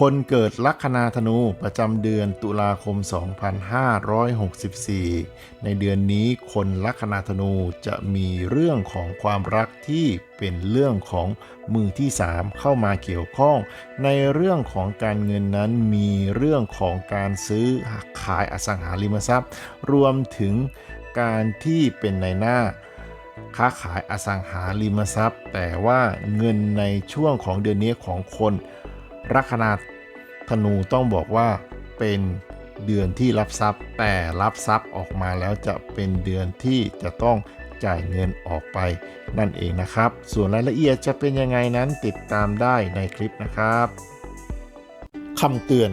คนเกิดลัคนาธนูประจำเดือนตุลาคม 2564 ในเดือนนี้คนลัคนาธนูจะมีเรื่องของความรักที่เป็นเรื่องของมือที่ 3 เข้ามาเกี่ยวข้อง ในเรื่องของการเงินนั้นมีเรื่องของการซื้อขายอสังหาริมทรัพย์ รวมถึงการที่เป็นในหน้าค้าขายอสังหาริมทรัพย์ แต่ว่าเงินในช่วงของเดือนนี้ของคน ลัคนาธนูต้องบอกว่าเป็นเดือนที่รับทรัพย์ แต่รับทรัพย์ออกมาแล้วจะเป็นเดือนที่จะต้องจ่ายเงินออกไปนั่นเองนะครับ ส่วนรายละเอียดจะเป็นยังไงนั้นติดตามได้ในคลิปนะครับคำเตือน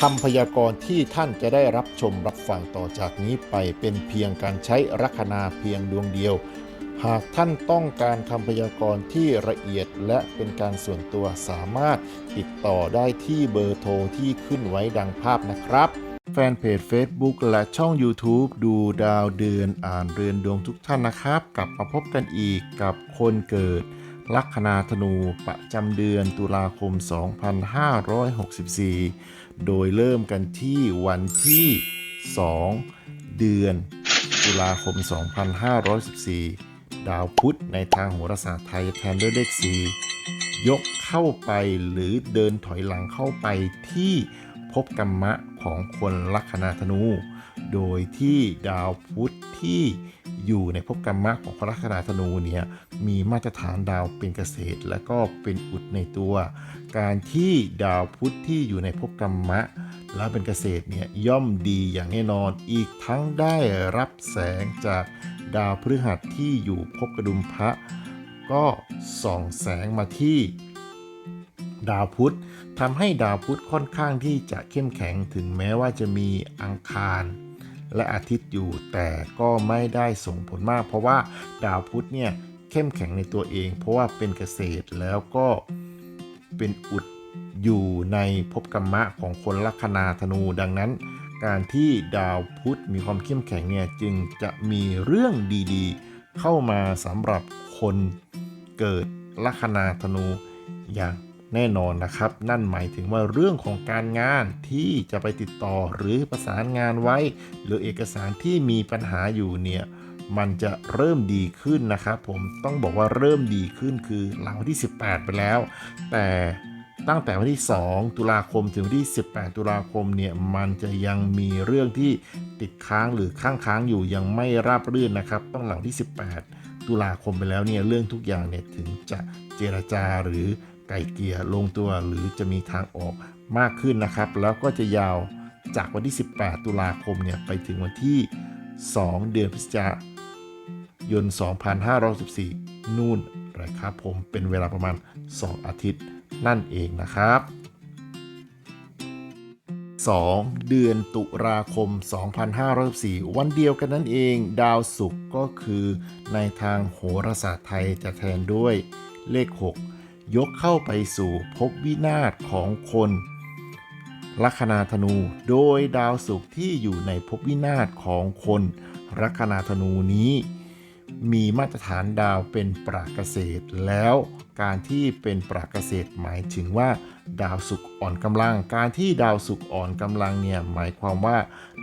คำพยากรณ์ที่ท่านจะได้รับชมรับฟังต่อจากนี้ไปเป็นเพียงการใช้ลัคนาเพียงดวงเดียว หากท่านต้องการคำพยากรณ์ที่ละเอียดและเป็นการส่วนตัวสามารถติดต่อได้ที่เบอร์โทรที่ขึ้นไว้ดังภาพนะครับ แฟนเพจ Facebook และช่อง YouTube ดูดาวเดือนอ่านเรือนดวงทุกท่านนะครับ กลับมาพบกันอีกกับคนเกิด ลัคนาธนูประจำเดือนตุลาคม 2564 โดยเริ่มกันที่วันที่ 2 เดือนตุลาคม 2514 ดาวพุธในทางโหราศาสตร์ไทยแทนด้วยเลข 4 ยกเข้าไปหรือเดินถอยหลังเข้าไปที่ภพกรรมะของคนลัคนาธนู โดยที่ดาวพุธที่อยู่ในภพกรรมะของคนลัคนาธนูเนี่ยมีมาตรฐานดาวเป็นเกษตร และก็เป็นอุดในตัว การที่ดาวพุธที่อยู่ในภพกรรมะแล้วเป็นเกษตรเนี่ยย่อมดีอย่างแน่นอนอีกทั้งได้รับแสงจาก ดาวพฤหัสที่อยู่ภพกระดุมพระ ก็ส่องแสงมาที่ดาวพุธทำให้ดาวพุธค่อนข้างที่จะเข้มแข็งถึงแม้ว่าจะมีอังคารและอาทิตย์อยู่แต่ก็ไม่ได้ส่งผลมาก เพราะว่าดาวพุธเนี่ยเข้มแข็งในตัวเอง เพราะว่าเป็นเกษตรแล้วก็เป็นอุดอยู่ในภพกรรมะของคนลัคนาธนูดังนั้น การที่ดาวพุธมีความเข้มแข็งเนี่ยจึงจะมีเรื่องดีๆ เข้ามาสำหรับคนเกิดลัคนาธนูอย่างแน่นอนนะครับ นั่นหมายถึงว่าเรื่องของการงานที่จะไปติดต่อหรือประสานงานไว้ หรือเอกสารที่มีปัญหาอยู่เนี่ยมันจะเริ่มดีขึ้นนะครับผมต้องบอกว่าเริ่มดีขึ้นคือหลังวันที่ 18 ไปแล้ว แต่ ตั้งแต่วันที่ 2 ตุลาคมถึงวันที่ 18 ตุลาคมเนี่ยมันจะยังมีเรื่องที่ติดค้างหรือค้างค้างอยู่ยังไม่ราบรื่นนะครับ ต้องหลังที่ 18 ตุลาคมไปแล้วเนี่ยเรื่องทุกอย่างเนี่ยถึงจะเจรจาหรือไก่เกลี่ยลงตัวหรือจะมีทางออกมากขึ้นนะครับ แล้วก็จะยาวจากวันที่ 18 ตุลาคมเนี่ยไปถึงวันที่ 2 เดือนพฤศจิกายน 2514 นู่นนะครับผมเป็นเวลาประมาณ 2 อาทิตย์ นั่นเองนะครับ 2 เดือนตุลาคม 2514วันเดียวกันนั่นเอง ดาวศุกร์ก็คือ ในทางโหราศาสตร์ไทยจะแทนด้วย เลข 6 ยกเข้าไปสู่ภพวินาศของคนลัคนาธนู โดยดาวศุกร์ที่อยู่ในภพวินาศของคนลัคนาธนูนี้ มีมาตรฐานดาวเป็นปราเกษตร แล้วการที่เป็นปราเกษตรหมายถึงว่า ดาวศุกร์อ่อนกำลัง การที่ดาวศุกร์อ่อนกำลังเนี่ยหมายความว่า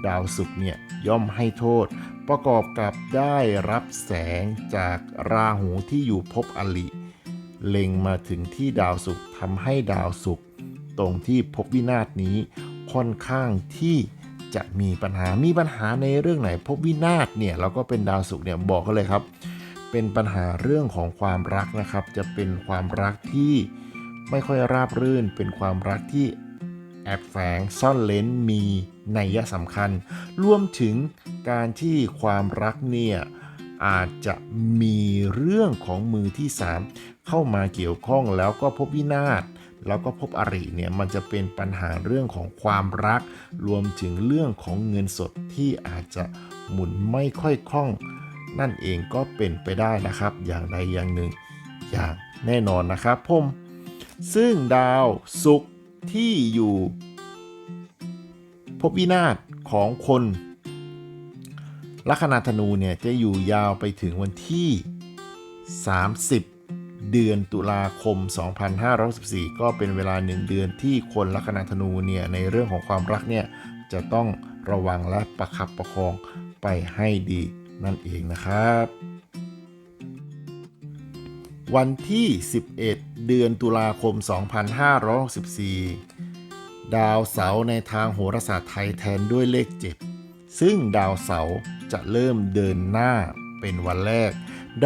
ดาวศุกร์เนี่ยย่อมให้โทษ ประกอบกับได้รับแสงจากราหูที่อยู่ภพอลิเล็งมาถึงที่ดาวศุกร์ทำให้ดาวศุกร์ตรงที่ภพวินาศนี้ค่อนข้างที่ จะมีปัญหา มีปัญหาในเรื่องไหนภพวินาศเนี่ยเราก็เป็นดาวศุกร์เนี่ยบอกกันเลยครับ เป็นปัญหาเรื่องของความรักนะครับ จะเป็นความรักที่ไม่ค่อยราบรื่น เป็นความรักที่แอบแฝงซ่อนเลนมีนัยยะสำคัญ รวมถึงการที่ความรักเนี่ยอาจจะมีเรื่องของมือที่ 3 เข้ามาเกี่ยวข้องแล้วก็พบวินาศ แล้วก็พบอริเนี่ยมันจะเป็นปัญหาเรื่องของความรัก รวมถึงเรื่องของเงินสดที่อาจจะหมุนไม่ค่อยคล่อง นั่นเองก็เป็นไปได้นะครับ อย่างใดอย่างหนึ่ง อย่างแน่นอนนะครับผมซึ่งดาวศุกร์ที่อยู่ภพวินาศของคนลัคนาธนูเนี่ยจะอยู่ยาวไปถึงวันที่ 30 เดือนตุลาคม 2514ก็เป็นเวลา 1 เดือนที่คนลัคนาธนูเนี่ยในเรื่องของความรักเนี่ยจะต้องระวังและประคับประคองไปให้ดีนั่นเองนะครับ วันที่ 11 เดือนตุลาคม 2564 ดาวเสาร์ในทางโหราศาสตร์ไทยแทนด้วยเลข 7 ซึ่งดาวเสาร์จะเริ่มเดินหน้าเป็นวันแรก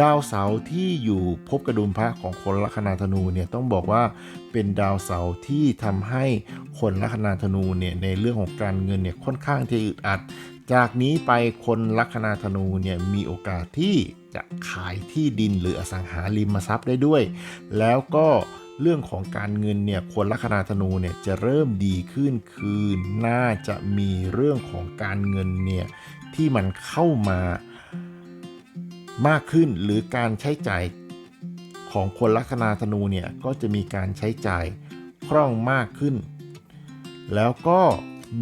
ดาวเสาร์ที่อยู่ภพกระดุมพระของคนลัคนาธนูเนี่ยต้องบอกว่าเป็นดาวเสาร์ที่ทำให้คนลัคนาธนูเนี่ยในเรื่องของการเงินเนี่ยค่อนข้างที่อึดอัด จากนี้ไปคนลัคนาธนูเนี่ยมีโอกาสที่จะขายที่ดินหรืออสังหาริมทรัพย์ได้ด้วย แล้วก็เรื่องของการเงินเนี่ยคนลัคนาธนูเนี่ยจะเริ่มดีขึ้นคือน่าจะมีเรื่องของการเงินเนี่ยที่มันเข้ามา มากขึ้นหรือการใช้จ่ายของคนลัคนาธนูเนี่ยก็จะมีการใช้จ่ายคล่องมากขึ้น แล้วก็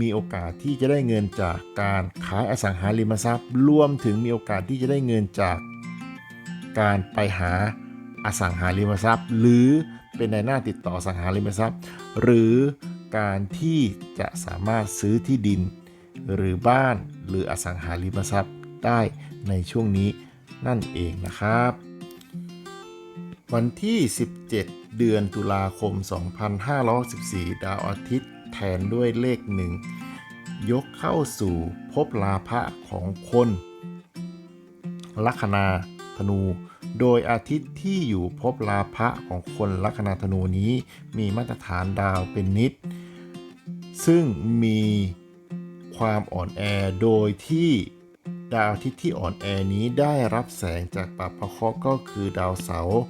มีโอกาสที่จะได้เงินจากการขายอสังหาริมทรัพย์ รวมถึงมีโอกาสที่จะได้เงินจากการไปหาอสังหาริมทรัพย์ หรือเป็นในหน้าติดต่ออสังหาริมทรัพย์ หรือการที่จะสามารถซื้อที่ดิน หรือบ้านหรืออสังหาริมทรัพย์ได้ในช่วงนี้ นั่นเองนะครับ วันที่ 17 เดือนตุลาคม 2514 ดาวอาทิตย์แทนด้วยเลขหนึ่งยกเข้าสู่ภพลาภะของคนลัคนาธนู โดยอาทิตย์ที่อยู่ภพลาภะของคนลัคนาธนูนี้มีมาตรฐานดาวเป็นนิด ซึ่งมีความอ่อนแอโดยที่ ดาวอาทิตย์ที่อ่อนแอนี้ได้รับแสงจากปัปพะเคราะห์ก็คือดาวเสาร์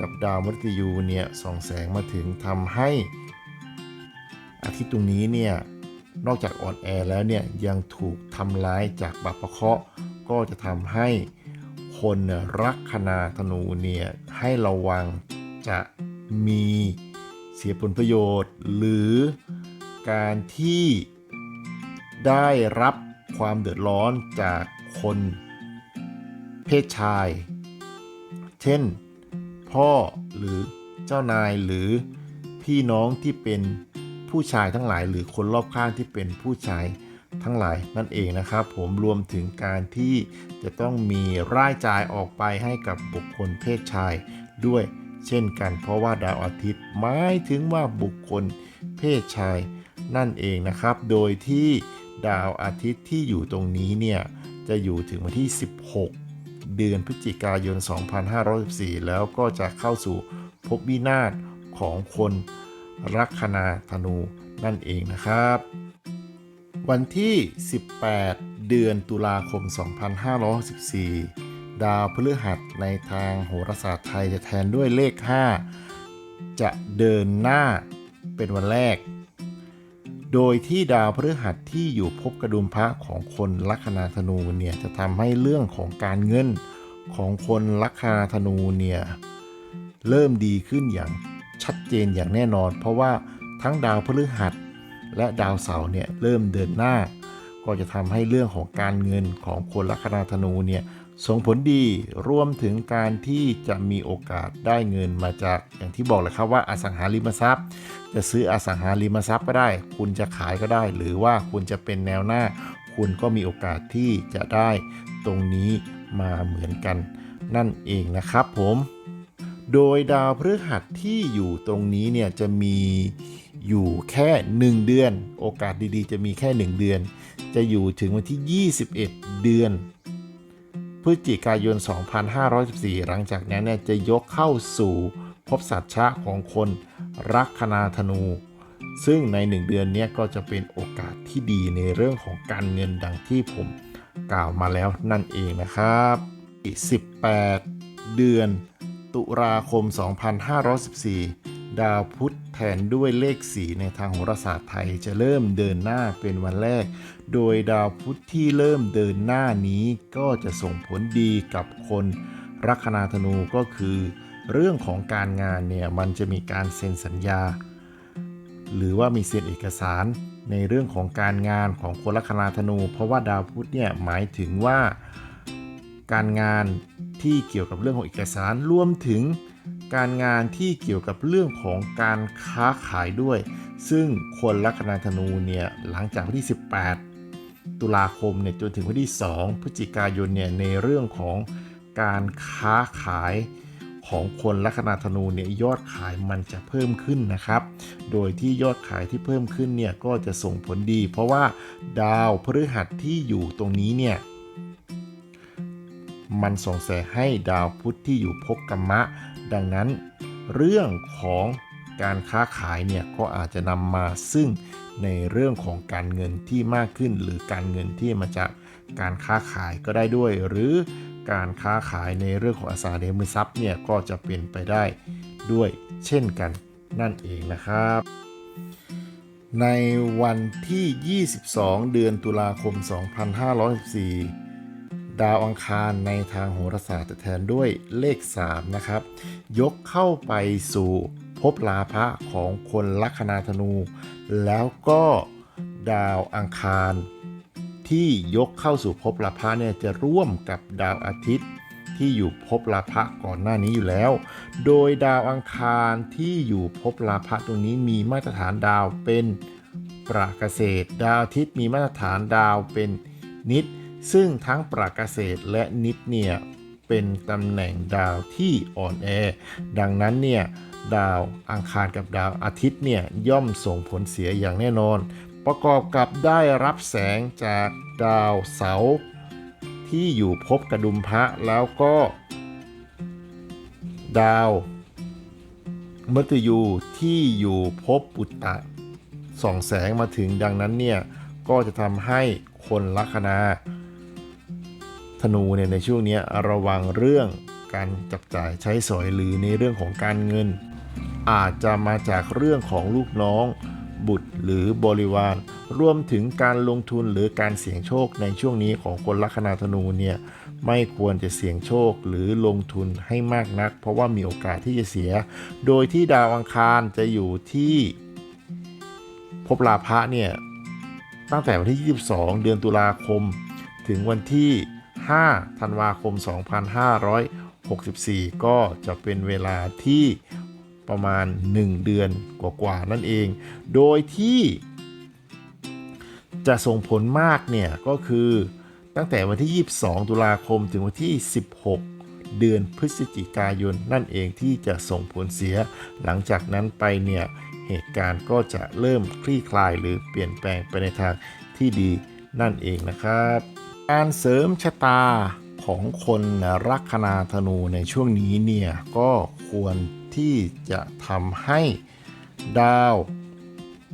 กับดาวมฤตยูเนี่ยส่องแสงมาถึงทำให้ อาทิตย์ตรงนี้เนี่ยนอกจากอ่อนแอแล้วเนี่ยยังถูกทำร้ายจากปัปพะเคราะห์ก็จะทำให้คนรักคนาธนูเนี่ยให้ระวังจะมีเสียผลประโยชน์ หรือการที่ได้รับความเดือดร้อนจาก คน เพศชาย เช่น พ่อหรือเจ้านายหรือพี่น้องที่เป็นผู้ชายทั้งหลาย หรือคนรอบข้างที่เป็นผู้ชายทั้งหลายนั่นเองนะครับ ผมรวมถึงการที่จะต้องมีรายจ่ายออกไปให้กับบุคคลเพศชายด้วยเช่นกัน เพราะว่าดาวอาทิตย์หมายถึงว่าบุคคลเพศชายนั่นเองนะครับ โดยที่ดาวอาทิตย์ที่อยู่ตรงนี้เนี่ย จะอยู่ถึงวันที่ 16 เดือนพฤศจิกายน 2514 แล้วก็จะเข้าสู่ภพวินาศของคนลัคนาธนูนั่นเองนะครับ วันที่ 18 เดือนตุลาคม 2514 ดาวพฤหัสในทางโหราศาสตร์ไทยจะแทนด้วยเลข 5 จะเดินหน้าเป็นวันแรก โดยที่ดาวพฤหัสที่อยู่ภพกระดุมพระของคนลัคนาธนูเนี่ยจะทำให้เรื่องของการเงินของคนลัคนาธนูเนี่ยเริ่มดีขึ้นอย่างชัดเจนอย่างแน่นอน เพราะว่าทั้งดาวพฤหัส และดาวเสาร์เนี่ยเริ่มเดินหน้า ก็จะทำให้เรื่องของการเงินของคนลัคนาธนูเนี่ย ส่งผลดีรวมถึงการที่จะมีโอกาสได้เงินมาจากอย่างที่บอกเลยครับว่าอสังหาริมทรัพย์ จะซื้ออสังหาริมทรัพย์ก็ได้ คุณจะขายก็ได้ หรือว่าคุณจะเป็นแนวหน้า คุณก็มีโอกาสที่จะได้ตรงนี้มาเหมือนกัน นั่นเองนะครับผม โดยดาวพฤหัสที่อยู่ตรงนี้เนี่ยจะมีอยู่แค่ 1 เดือน โอกาสดีๆ จะมีแค่ 1 เดือน จะอยู่ถึงวันที่ 21 เดือน พฤศจิกายน 2514 หลังจากนั้นเนี่ยจะยกเข้าสู่ภพสัตชะของคนรักคนาธนู ซึ่งใน 1 เดือนนี้ก็จะเป็นโอกาสที่ดีในเรื่องของการเงินดังที่ผมกล่าวมาแล้วนั่นเองนะครับ18 เดือน ตุลาคม 2514 ดาวพุธแทนด้วยเลขสีในทางโหราศาสตร์ไทยจะเริ่มเดินหน้าเป็นวันแรก โดยดาวพุธที่เริ่มเดินหน้านี้ก็จะส่งผลดีกับคนลัคนาธนูก็คือ เรื่องของการงานเนี่ยมันจะมีการเซ็นสัญญา หรือว่ามีเซ็นเอกสารในเรื่องของการงานของคนลัคนาธนู เพราะว่าดาวพุธเนี่ยหมายถึงว่า การงานที่เกี่ยวกับเรื่องของเอกสารรวมถึง การงานที่เกี่ยวกับเรื่องของการค้าขายด้วย ซึ่งคนลัคนาธนูเนี่ยหลังจากวันที่ 18 ตุลาคมเนี่ยจนถึงวันที่ 2 พฤศจิกายนเนี่ยในเรื่องของการค้าขายของคนลัคนาธนูเนี่ยยอดขายมันจะเพิ่มขึ้นนะครับ โดยที่ยอดขายที่เพิ่มขึ้นเนี่ยก็จะส่งผลดี เพราะว่าดาวพฤหัสที่อยู่ตรงนี้เนี่ยมันส่งแสให้ดาวพุธที่อยู่ภพกรรมะ ดังนั้นเรื่องของการค้าขายเนี่ยก็อาจจะนำมาซึ่งในเรื่องของการเงินที่มากขึ้น หรือการเงินที่มาจากการค้าขายก็ได้ด้วย หรือการค้าขายในเรื่องของอสังหาริมทรัพย์เนี่ยก็จะเป็นไปได้ด้วยเช่นกันนั่นเองนะครับ ในวันที่ 22 เดือนตุลาคม 2514 ดาวอังคารในทางโหราศาสตร์จะแทนด้วยเลข 3 นะครับ ยกเข้าไปสู่ภพลาภะของคนลัคนาธนู แล้วก็ดาวอังคารที่ยกเข้าสู่ภพลาภะเนี่ยจะร่วมกับดาวอาทิตย์ที่อยู่ภพลาภะก่อนหน้านี้อยู่แล้ว โดยดาวอังคารที่อยู่ภพลาภะตรงนี้มีมาตรฐานดาวเป็นประเกษตร ดาวอาทิตย์มีมาตรฐานดาวเป็นนิด ซึ่งทั้งประเกษตรและนิดเนี่ยเป็นตำแหน่งดาวที่อ่อนแอ ดังนั้นเนี่ยดาวอังคารกับดาวอาทิตย์เนี่ยย่อมส่งผลเสียอย่างแน่นอน ประกอบกับได้รับแสงจากดาวเสาร์ที่อยู่ภพกระดุมพระแล้วก็ ดาวมฤตยูที่อยู่ภพปุตตะส่องแสงมาถึงดังนั้นเนี่ยก็จะทำให้คนลัคนา ธนูเนี่ยในช่วงนี้ระวังเรื่องการจับจ่ายใช้สอยหรือในเรื่องของการเงิน อาจจะมาจากเรื่องของลูกน้อง บุตรหรือบริวาร รวมถึงการลงทุนหรือการเสี่ยงโชคในช่วงนี้ของคนลัคนาธนูเนี่ยไม่ควรจะเสี่ยงโชคหรือลงทุนให้มากนัก เพราะว่ามีโอกาสที่จะเสีย โดยที่ดาวอังคารจะอยู่ที่ภพลาภะเนี่ยตั้งแต่วันที่ 22 เดือนตุลาคม ถึงวันที่ 5 ธันวาคม 2564 ก็จะเป็นเวลาที่ประมาณ 1 เดือนกว่าๆนั่นเอง โดยที่จะส่งผลมากเนี่ยก็คือตั้งแต่วันที่ 22 ตุลาคมถึงวันที่ 16 เดือนพฤศจิกายนนั่นเองที่จะส่งผลเสีย หลังจากนั้นไปเนี่ยเหตุการณ์ก็จะเริ่มคลี่คลายหรือเปลี่ยนแปลงไปในทางที่ดีนั่นเองนะครับ การเสริมชะตาของคนลัคนาธนูในช่วงนี้เนี่ยก็ควรที่จะทำให้ดาว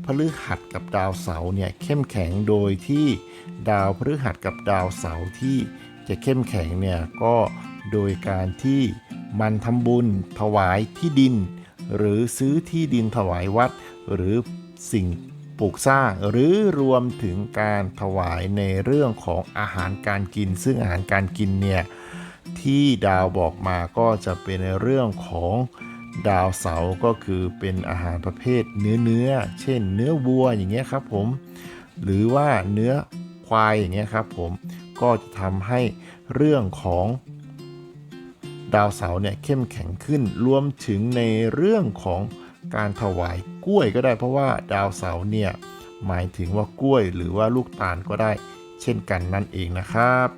พฤหัสกับดาวเสาร์เนี่ยเข้มแข็งโดยที่ดาวพฤหัสกับดาวเสาร์ที่จะเข้มแข็งเนี่ยก็โดยการที่มันทำบุญถวายที่ดิน หรือซื้อที่ดินถวายวัด หรือสิ่ง ปลูกสร้าง หรือรวมถึงการถวายในเรื่องของอาหารการกิน ซึ่งอาหารการกินเนี่ยที่ดาวบอกมาก็จะเป็นในเรื่องของดาวเสาร์ก็คือเป็นอาหารประเภทเนื้อเนื้อ เช่น เนื้อวัวอย่างเงี้ยครับผม หรือว่าเนื้อควายอย่างเงี้ยครับผมก็จะทำให้เรื่องของดาวเสาร์เนี่ยเข้มแข็งขึ้นรวมถึงในเรื่องของ การถวายกล้วยก็ได้เพราะว่าดาวเสาร์เนี่ยหมายถึงว่ากล้วยหรือว่าลูกตาลก็ได้ เช่นกันนั่นเองนะครับ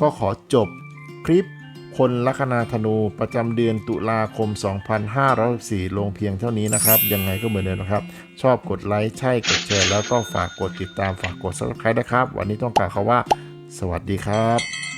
ก็ขอจบคลิปคนลัคนาธนูประจำเดือนตุลาคม 2564 ลงเพียงเท่านี้นะครับ ยังไงก็เหมือนเดิมนะครับ ชอบกดไลค์ใช่กดแชร์แล้วก็ฝากกดติดตามฝากกด subscribe นะครับ วันนี้ต้องกล่าวคำว่า สวัสดีครับ